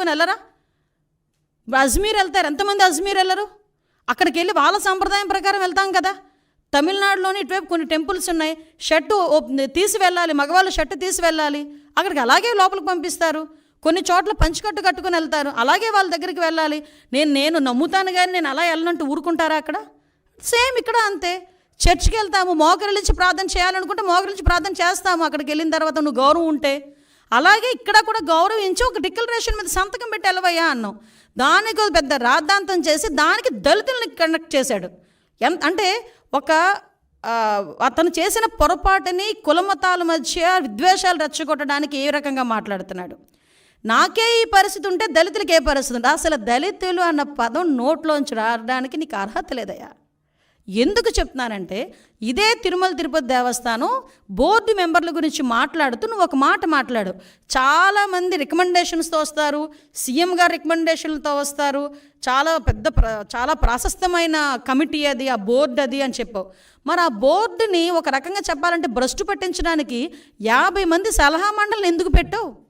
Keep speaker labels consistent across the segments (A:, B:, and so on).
A: కట్టుకొని వెళ్ళరా? అజ్మీర్ వెళ్తారు. ఎంతమంది అజ్మీర్ వెళ్ళరు? అక్కడికి వెళ్ళి వాళ్ళ సాంప్రదాయం ప్రకారం వెళ్తాం కదా. తమిళనాడులోని ఇటువైపు కొన్ని టెంపుల్స్ ఉన్నాయి. షర్టు తీసి వెళ్ళాలి. మగవాళ్ళు షర్టు తీసి వెళ్ళాలి. అక్కడికి అలాగే లోపలికి పంపిస్తారు. కొన్ని చోట్ల పంచికట్టు కట్టుకొని వెళ్తారు. అలాగే వాళ్ళ దగ్గరికి వెళ్ళాలి. నేను నేను నమ్ముతాను కానీ నేను అలా వెళ్ళనంటూ ఊరుకుంటారా అక్కడ? సేమ్ ఇక్కడ అంతే. చర్చికి వెళ్తాము. మోకరిలించి ప్రార్థన చేయాలనుకుంటే మోకరిలించి ప్రార్థన చేస్తాము. అక్కడికి వెళ్ళిన తర్వాత నువ్వు గౌరవం ఉంటే అలాగే ఇక్కడ కూడా గౌరవించి ఒక డిక్లరేషన్ మీద సంతకం పెట్టి ఎలవయ్యా అన్నాం దానికి పెద్ద రాద్ధాంతం చేసి దానికి దళితుల్ని కనెక్ట్ చేశాడు. ఎంత అంటే ఒక అతను చేసిన పొరపాటుని కులమతాల మధ్య విద్వేషాలు రెచ్చగొట్టడానికి ఏ రకంగా మాట్లాడుతున్నాడు? నాకే ఈ పరిస్థితి ఉంటే దళితులకి ఏ పరిస్థితి ఉంటే అసలు దళితులు అన్న పదం నోట్లోంచి రావడానికి నీకు అర్హత లేదయ్యా. ఎందుకు చెప్తున్నానంటే ఇదే తిరుమల తిరుపతి దేవస్థానం బోర్డు మెంబర్ల గురించి మాట్లాడుతూ నువ్వు ఒక మాట మాట్లాడు. చాలామంది రికమెండేషన్స్తో వస్తారు సీఎం గారు రికమెండేషన్లతో వస్తారు. చాలా పెద్ద ప్ర చాలా ప్రాశస్తమైన కమిటీ అది ఆ బోర్డు అది అని చెప్పావు. మరి ఆ బోర్డుని ఒక రకంగా చెప్పాలంటే భ్రష్టు పట్టించడానికి యాభై మంది సలహా మండలిని ఎందుకు పెట్టావు?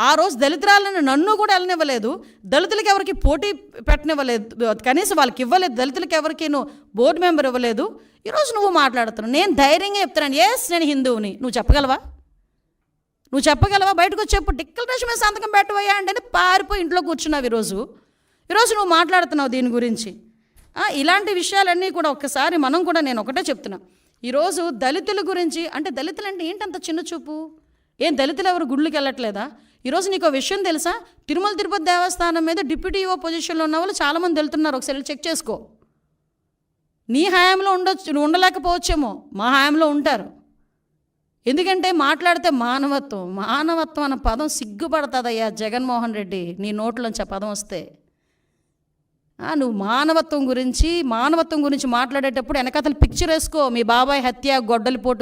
A: ఆ రోజు దళితురాలను నన్ను కూడా వెళ్ళనివ్వలేదు. దళితులకి ఎవరికి పోటీ పెట్టనివ్వలేదు. కనీసం వాళ్ళకి ఇవ్వలేదు. దళితులకి ఎవరికి నువ్వు బోర్డు మెంబర్ ఇవ్వలేదు. ఈరోజు నువ్వు మాట్లాడుతున్నావు. నేను ధైర్యంగా చెప్తున్నాను. ఎస్ నేను హిందువుని. నువ్వు చెప్పగలవా? నువ్వు చెప్పగలవా? బయటకు వచ్చి చెప్పు. డిక్లరేషన్ మీద సంతకం పెట్టవయ్యా అంటే పారిపోయి ఇంట్లో కూర్చున్నావు ఈరోజు. ఈరోజు నువ్వు మాట్లాడుతున్నావు దీని గురించి. ఇలాంటి విషయాలన్నీ కూడా ఒక్కసారి మనం కూడా నేను ఒకటే చెప్తున్నా. ఈరోజు దళితుల గురించి అంటే దళితులు అంటే ఏంటంత చిన్న చూపు? ఏం దళితులు ఎవరు గుళ్ళకి వెళ్ళట్లేదా? ఈరోజు నీకు ఒక విషయం తెలుసా? తిరుమల తిరుపతి దేవస్థానం మీద డిప్యూటీ ఓ పొజిషన్లో ఉన్న వాళ్ళు చాలామంది వెళ్తున్నారు. ఒకసారి చెక్ చేసుకో. నీ హయాంలో ఉండొచ్చు నువ్వు ఉండలేకపోవచ్చేమో. మా హయాంలో ఉంటారు. ఎందుకంటే మాట్లాడితే మానవత్వం మానవత్వం అన్న పదం సిగ్గుపడుతుందయ్యా జగన్మోహన్ రెడ్డి. నీ నోట్లోంచి ఆ పదం వస్తే. నువ్వు మానవత్వం గురించి మానవత్వం గురించి మాట్లాడేటప్పుడు వెనకతలు పిక్చర్ వేసుకో. మీ బాబాయ్ హత్య గొడ్డలి పోటు